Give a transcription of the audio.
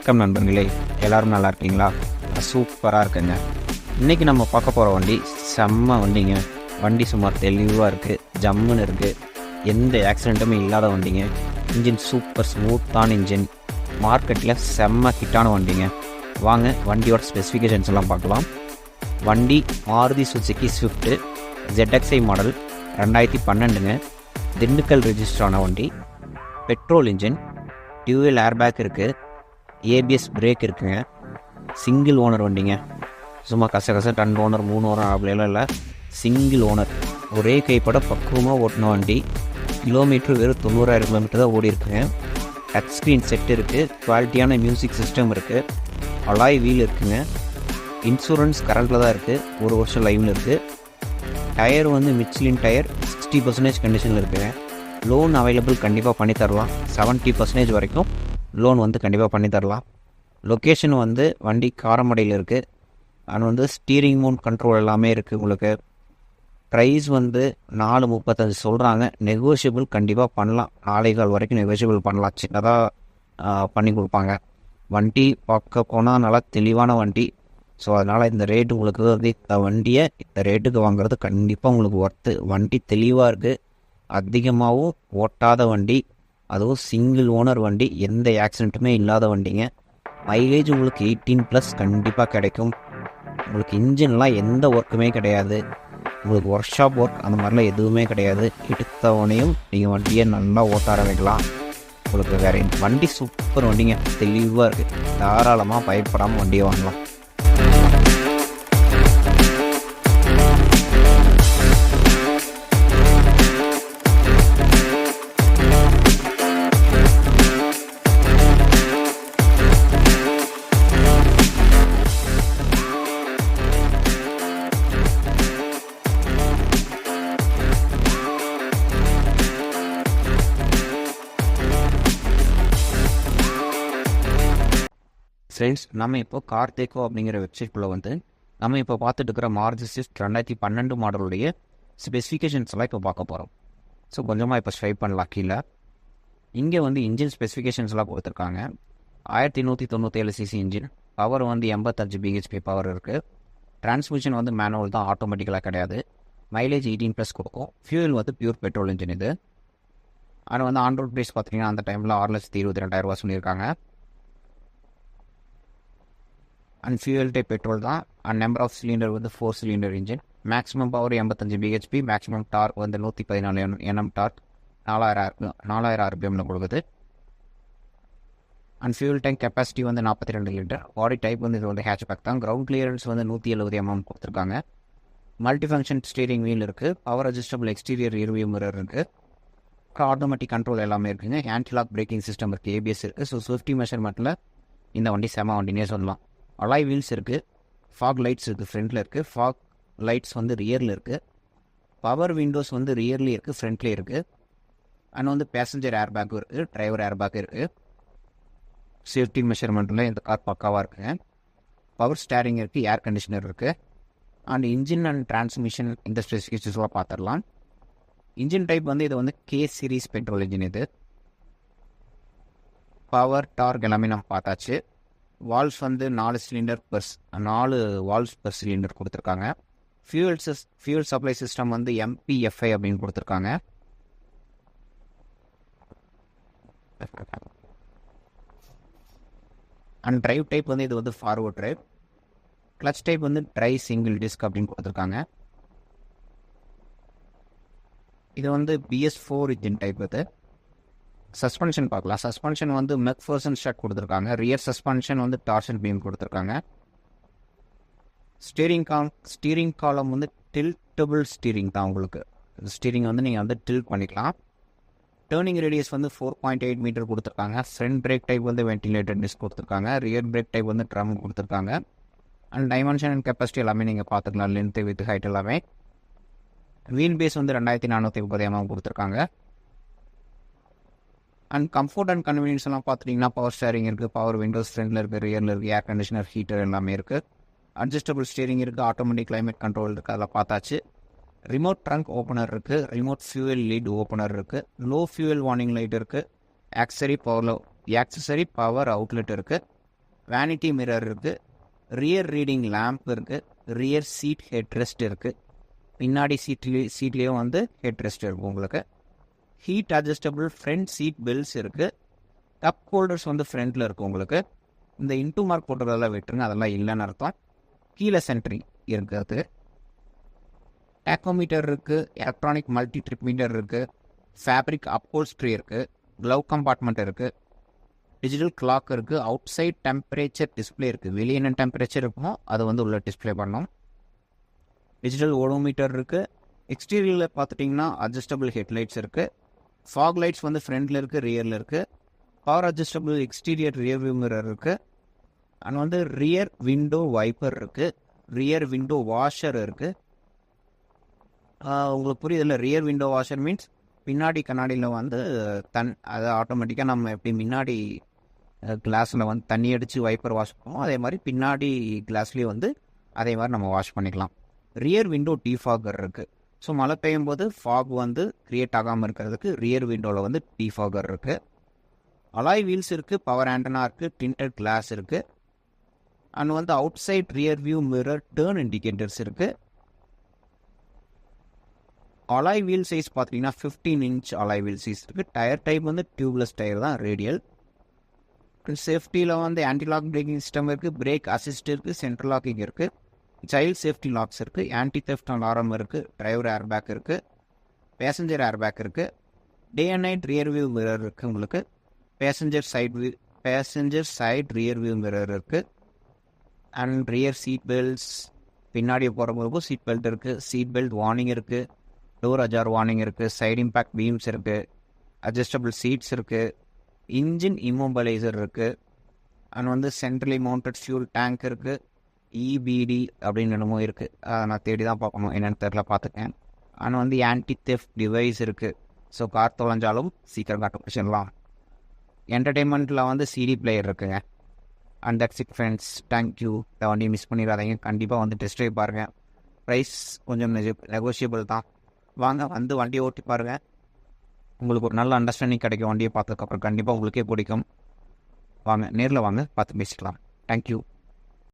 வணக்கம் நண்பர்களே. எல்லாரும் நல்லா இருக்கீங்களா? சூப்பராக இருக்குங்க. இன்றைக்கி நம்ம பார்க்க போகிற வண்டி செம்ம வண்டிங்க. வண்டி சுமார் தெளிவாக இருக்குது ஜம்முன்னு இருக்குது எந்த ஆக்சிடெண்ட்டுமே இல்லாத வண்டிங்க. இன்ஜின் சூப்பர் ஸ்மூத்தான இன்ஜின் மார்க்கெட்டில் செம்ம ஹிட்டான வண்டிங்க. வாங்க வண்டியோட ஸ்பெசிஃபிகேஷன்ஸ் எல்லாம் பார்க்கலாம். வண்டி Maruti Suzuki Swift ZXi model ரெண்டாயிரத்தி பன்னெண்டுங்க. திண்டுக்கல் ரெஜிஸ்டர் ஆன வண்டி. பெட்ரோல் இன்ஜின் டியூவல் ஏர்பேக் இருக்குது ஏபிஎஸ் பிரேக் இருக்குங்க. சிங்கிள் ஓனர் வண்டிங்க. சும்மா கச கச ரெண்டு ஓனர் மூணு ஓனர் அப்படிலாம் இல்லை. சிங்கிள் ஓனர் ஒரே கைப்பட பக்குவமாக ஓட்டின வண்டி. கிலோமீட்டர் வெறும் தொண்ணூறாயிரம் கிலோமீட்டர் தான் ஓடி இருக்குங்க. டச் ஸ்க்ரீன் செட் இருக்குது குவாலிட்டியான மியூசிக் சிஸ்டம் இருக்குது அலாய் வீல் இருக்குங்க. இன்சூரன்ஸ் கரண்ட்டில் தான் இருக்குது ஒரு வருஷம் லைவில் இருக்குது டயர் வந்து மிச்சிலின் டயர் சிக்ஸ்டி பர்சன்டேஜ் கண்டிஷனில் இருக்குங்க. லோன் அவைலபிள் கண்டிப்பாக பண்ணி தரலாம். செவன்ட்டி பர்சன்டேஜ் வரைக்கும் லோன் வந்து கண்டிப்பாக பண்ணி தரலாம். லொக்கேஷன் வந்து வண்டி காரமடையில் இருக்குது அண்ட் வந்து ஸ்டீரிங் மூன் கண்ட்ரோல் எல்லாமே இருக்குது உங்களுக்கு. ப்ரைஸ் வந்து நாலு முப்பத்தஞ்சு சொல்கிறாங்க நெகோஷியபிள் கண்டிப்பாக பண்ணலாம். நாளை கால் வரைக்கும் நெகோஷியபிள் பண்ணலாம். சின்னதாக பண்ணி கொடுப்பாங்க. வண்டி பார்க்க போனால் நல்லா தெளிவான வண்டி. ஸோ அதனால் இந்த ரேட்டு உங்களுக்கு வந்து இந்த வண்டியை இந்த ரேட்டுக்கு வாங்குறது கண்டிப்பாக உங்களுக்கு ஒர்த்து வண்டி தெளிவாக இருக்குது அதிகமாகவும் ஓட்டாத வண்டி. அதுவும் சிங்கிள் ஓனர் வண்டி எந்த ஆக்சிடெண்ட்டுமே இல்லாத வண்டிங்க. மைலேஜ் உங்களுக்கு எயிட்டீன் ப்ளஸ் கண்டிப்பாக கிடைக்கும். உங்களுக்கு இன்ஜின்லாம் எந்த ஒர்க்குமே கிடையாது. உங்களுக்கு ஒர்க் ஷாப் ஒர்க் அந்த மாதிரிலாம் எதுவுமே கிடையாது. எடுத்தவனையும் நீங்கள் வண்டியை நல்லா ஓட்ட ஆரம்பிக்கலாம். உங்களுக்கு வேறு வண்டி சூப்பர் வண்டிங்க தெளிவாக இருக்குது தாராளமாக பயப்படாமல் வண்டியை வாங்கலாம். ஃப்ரெண்ட்ஸ் நம்ம இப்போ கார்த்தேக்கோ அப்படிங்கிற வெப்சைட்குள்ளே வந்து நம்ம இப்போ பார்த்துட்டு இருக்கிற மாருதி சிஸ்ட் ரெண்டாயிரத்தி பன்னெண்டு மாடலுடைய ஸ்பெசிஃபிகேஷன்ஸ்லாம் இப்போ பார்க்க போகிறோம் ஸோ கொஞ்சமாக இப்போ ஸ்வைப் பண்ணலாம் கீழே. இங்கே வந்து இன்ஜின் ஸ்பெசிஃபிகேஷன்ஸ்லாம் கொடுத்துருக்காங்க. ஆயிரத்தி நூற்றி தொண்ணூற்றேழு சிசி இன்ஜின் பவர் வந்து எண்பத்தஞ்சு பிஹெச்பி பவர் இருக்குது டிரான்ஸ்மிஷன் வந்து மேனுவல் தான் ஆட்டோமேட்டிக்கலாக கிடையாது. மைலேஜ் எயிட்டீன் ப்ளஸ் கொடுக்கும். ஃபியூல் வந்து பியூர் பெட்ரோல் இன்ஜின் இது. ஆனால் வந்து ஆன்ரோட் ப்ரைஸ் பார்த்தீங்கன்னா அந்த டைமில் ஆறு லட்சத்தி இருபத்தி ரெண்டாயிரரூவா சொல்லியிருக்காங்க. அண்ட் ஃபியூயல் டைப் பெட்ரோல் தான். அண்ட் நம்பர் ஆஃப் சிலிண்டர் வந்து four cylinder engine maximum power எண்பத்தஞ்சு பிஹெச்பி மேக்ஸிமம் டார்க் வந்து நூற்றி பதினாலு என்எம் டார்க் நாலாயிரம் நாலாயிரம் ஆர்பிஎம்மில் கொடுக்குது அண்ட் ஃபியூல் டேங்க் கெப்பாசிட்டி வந்து நாற்பத்தி ரெண்டு லிட்டர் பாடி டைப் வந்து இது வந்து ஹேட்ச் பேக் தான். கிரவுண்ட் கிளியரன்ஸ் வந்து நூற்றி எழுபது எம்எம் கொடுத்துருக்காங்க. மல்டி ஃபங்க்ஷன் ஸ்டீரிங் வீல் இருக்குது power adjustable exterior rear view mirror இருக்குது ஆட்டோமேட்டிக் கண்ட்ரோல் எல்லாமே இருக்குங்க. ஆன்டிலாக் பிரேக்கிங் சிஸ்டம் இருக்குது ஏபிஎஸ் இருக்குது ஸோ சேஃப்டி மெஷர்மெண்ட்டில் இந்த வண்டி செம வண்டினே சொல்லலாம். அலாய் வீல்ஸ் இருக்குது ஃபாக் லைட்ஸ் இருக்குது ஃப்ரண்ட்டில் இருக்குது ஃபாக் லைட்ஸ் வந்து ரியரில் இருக்குது பவர் விண்டோஸ் வந்து ரியர்லேயும் இருக்குது ஃப்ரண்ட்லேயும் இருக்குது அண்ட் வந்து பேசஞ்சர் ஏர் பேக்கும் இருக்குது டிரைவர் ஏர் பேக் இருக்குது சேஃப்டி மெஷர்மெண்ட்டில் இந்த கார் பக்காவாக இருக்குங்க பவர் ஸ்டேரிங் இருக்குது ஏர் கண்டிஷனர் இருக்குது அண்ட் இன்ஜின் அண்ட் டிரான்ஸ்மிஷன் இந்த ஸ்பெசிஃபிகேஷன்ஸ்லாம் பார்த்துடலாம் இன்ஜின் டைப் வந்து இது வந்து கே சீரீஸ் பெட்ரோல் இன்ஜின் இது. பவர் டார்க் எல்லாமே நம்ம பார்த்தாச்சு. வால்ஸ் வந்து நாலு சிலிண்டர் பர்ஸ் நாலு வால்ஸ் பர் சிலிண்டர் கொடுத்துருக்காங்க. ஃபியூல் சிஸ் ஃபியூல் சப்ளை சிஸ்டம் வந்து எம்பிஎஃப்ஐ அப்படின்னு கொடுத்துருக்காங்க. அண்ட் டிரைவ் டைப் வந்து இது வந்து ஃபார்வர்ட் டிரைவ் கிளச் டைப் வந்து ட்ரை சிங்கிள் டிஸ்க் அப்படின்னு கொடுத்துருக்காங்க. இது வந்து பிஎஸ் ஃபோர் இன்ஜின் டைப் இது. சஸ்பென்ஷன் பார்க்கலாம். சஸ்பென்ஷன் வந்து மெக்ஃபர்சன் ஷட் கொடுத்துருக்காங்க. ரியர் சஸ்பென்ஷன் வந்து டார்ஷன் பீம் கொடுத்துருக்காங்க. ஸ்டீரிங் காம் ஸ்டீரிங் காலம் வந்து டில்டபிள் ஸ்டீரிங் தான் உங்களுக்கு. ஸ்டீரிங் வந்து நீங்கள் வந்து டில்ட் பண்ணிக்கலாம். டேர்னிங் ரேடியஸ் வந்து ஃபோர் பாயிண்ட் எயிட் மீட்டர் கொடுத்துருக்காங்க. ஃப்ரண்ட் பிரேக் டைப் வந்து வென்டிலேட்டர் டிஸ்க் கொடுத்துருக்காங்க. ரியர் பிரேக் டைப் வந்து ட்ரம் கொடுத்துருக்காங்க. அண்ட் டைமென்ஷன் அண்ட் கெப்பாசிட்டி எல்லாமே நீங்கள் பார்த்துக்கலாம். லென்த்து வித் ஹைட் எல்லாமே. வீல் பேஸ் வந்து ரெண்டாயிரத்தி நானூற்றி முப்பது எம்எம் கொடுத்துருக்காங்க. அண்ட் கம்ஃபர்ட் அண்ட் கன்வீனியன்ஸ் எல்லாம் பார்த்துட்டிங்கன்னா பவர் ஸ்டேரிங் இருக்குது பவர் விண்டோஸ் ஃப்ரண்டில் இருக்குது ரியரில் இருக்குது ஏர் கண்டிஷனர் ஹீட்டர் எல்லாமே இருக்குது அட்ஜஸ்டபிள் ஸ்டேரிங் இருக்குது ஆட்டோமேட்டிக் கிளைமேட் கண்ட்ரோல் இருக்குது அதெல்லாம் பார்த்தாச்சு. ரிமோட் ட்ரங்க் ஓப்பனர் இருக்குது ரிமோட் ஃபியூவல் லீட் ஓப்பனர் இருக்குது லோ ஃபியூவல் வார்னிங் லைட் இருக்குது accessory power accessory power outlet இருக்குது வேனிட்டி மிரர் இருக்குது ரியர் ரீடிங் லேம்ப் இருக்குது ரியர் சீட் ஹெட் ரெஸ்ட் இருக்குது பின்னாடி சீட்லேயே சீட்லேயும் வந்து ஹெட் ரெஸ்ட் இருக்கும் உங்களுக்கு. Height adjustable front seat belts இருக்குது கப் ஹோல்டர்ஸ் வந்து ஃப்ரண்ட்டில் இருக்குது உங்களுக்கு. இந்த இன்டூ மார்க் போட்டதெல்லாம் விட்டுருங்க அதெல்லாம் இல்லைன்னு அர்த்தம். கீழே சென்ட்ரிங் இருக்கிறது டேக்கோமீட்டர் இருக்குது எலக்ட்ரானிக் மல்டி ட்ரிப் மீட்டர் இருக்குது ஃபேப்ரிக் அப்போல்ஸ்ட்ரி இருக்குது க்ளவ் கம்பார்ட்மெண்ட் இருக்குது டிஜிட்டல் கிளாக் இருக்குது அவுட் சைட் டெம்பரேச்சர் டிஸ்பிளே இருக்குது வெளியே என்ன டெம்பரேச்சர் இருக்குமோ அதை வந்து உள்ள டிஸ்பிளே பண்ணோம். டிஜிட்டல் ஓடோமீட்டர் இருக்குது எக்ஸ்டீரியரில் பார்த்துட்டிங்கன்னா அட்ஜஸ்டபிள் ஹெட்லைட்ஸ் இருக்குது ஃபாக் லைட்ஸ் வந்து ஃப்ரண்டில் இருக்குது ரியரில் இருக்குது power adjustable exterior rear view mirror இருக்குது அண்ட் வந்து ரியர் விண்டோ வைப்பர் இருக்குது ரியர் விண்டோ வாஷர் இருக்குது உங்களுக்கு புரியுதில்ல ரியர் விண்டோ வாஷர் மீன்ஸ் பின்னாடி கண்ணாடியில் வந்து தன் அதை ஆட்டோமேட்டிக்காக நம்ம எப்படி முன்னாடி கிளாஸில் வந்து தண்ணி அடித்து வைப்பர் வாஷ் பண்ணுவோம் அதே மாதிரி பின்னாடி கிளாஸ்லேயும் வந்து அதே மாதிரி நம்ம வாஷ் பண்ணிக்கலாம். ரியர் விண்டோ டீஃபாகர் இருக்குது ஸோ மழை பெய்யும் போது ஃபாக் வந்து க்ரியேட் ஆகாமல் இருக்கிறதுக்கு ரியர் விண்டோவில் வந்து டீஃபாகர் இருக்குது அலாய் வீல்ஸ் இருக்குது பவர் ஆண்டனா இருக்குது டின்டட் கிளாஸ் இருக்குது அண்ட் வந்து outside rear view mirror turn indicators இருக்குது அலாய் வீல் சைஸ் பார்த்தீங்கன்னா fifteen inch alloy wheel size இருக்குது டயர் டைப் வந்து டியூப்லெஸ் டயர் தான் ரேடியல் சேஃப்டியில் வந்து ஆன்டிலாக் பிரேக்கிங் சிஸ்டம் இருக்குது பிரேக் அசிஸ்ட் இருக்குது சென்ட்ரல் லாக்கிங் இருக்குது சைல்ட் சேஃப்டி லாக்ஸ் இருக்குது ஆன்டி தெஃப்ட் அலாரம் இருக்குது டிரைவர் ஏர் பேக் இருக்குது பேசஞ்சர் ஏர் பேக் இருக்குது day and night rear view mirror இருக்குது உங்களுக்கு. Passenger side view passenger side rear view mirror இருக்குது அண்ட் ரியர் சீட் பெல்ட்ஸ் பின்னாடி போகிறவங்களுக்கும் சீட் பெல்ட் இருக்குது சீட் பெல்ட் வார்னிங் இருக்குது டோர் அஜார் வார்னிங் இருக்குது சைட் இம்பேக்ட் பீம்ஸ் இருக்குது அட்ஜஸ்டபிள் சீட்ஸ் இருக்குது இன்ஜின் இம்மொபலைசர் இருக்குது அண்ட் வந்து சென்ட்ரலி மவுண்டட் ஃபியூல் டேங்க் இருக்குது இபிடி அப்படின்னு என்னமோ இருக்குது அதை நான் தேடி தான் பார்க்கணும். என்னென்னு தெரில பார்த்துட்டேன் ஆனால் வந்து ஆன்டி தெஃப்ட் டிவைஸ் இருக்குது ஸோ கார் தொலைஞ்சாலும் சீக்கிரம் கண்டுபிடிச்சிடலாம் என்டர்டெயின்மெண்ட்டில் வந்து சிடி பிளேயர் இருக்குங்க. And that's it friends thank you இதை வண்டியை மிஸ் பண்ணிடாதீங்க. கண்டிப்பாக வந்து டெஸ்ட் ட்ரைவ் பாருங்கள் ப்ரைஸ் கொஞ்சம் நெகோஷியபிள் தான். வாங்க வந்து வண்டியை ஓட்டி பாருங்கள் உங்களுக்கு ஒரு நல்ல அண்டர்ஸ்டாண்டிங் கிடைக்கும் வண்டியை பார்த்ததுக்கப்புறம் கண்டிப்பாக உங்களுக்கே பிடிக்கும். வாங்க நேரில் வாங்க பார்த்து பேசிக்கலாம். தேங்க்யூ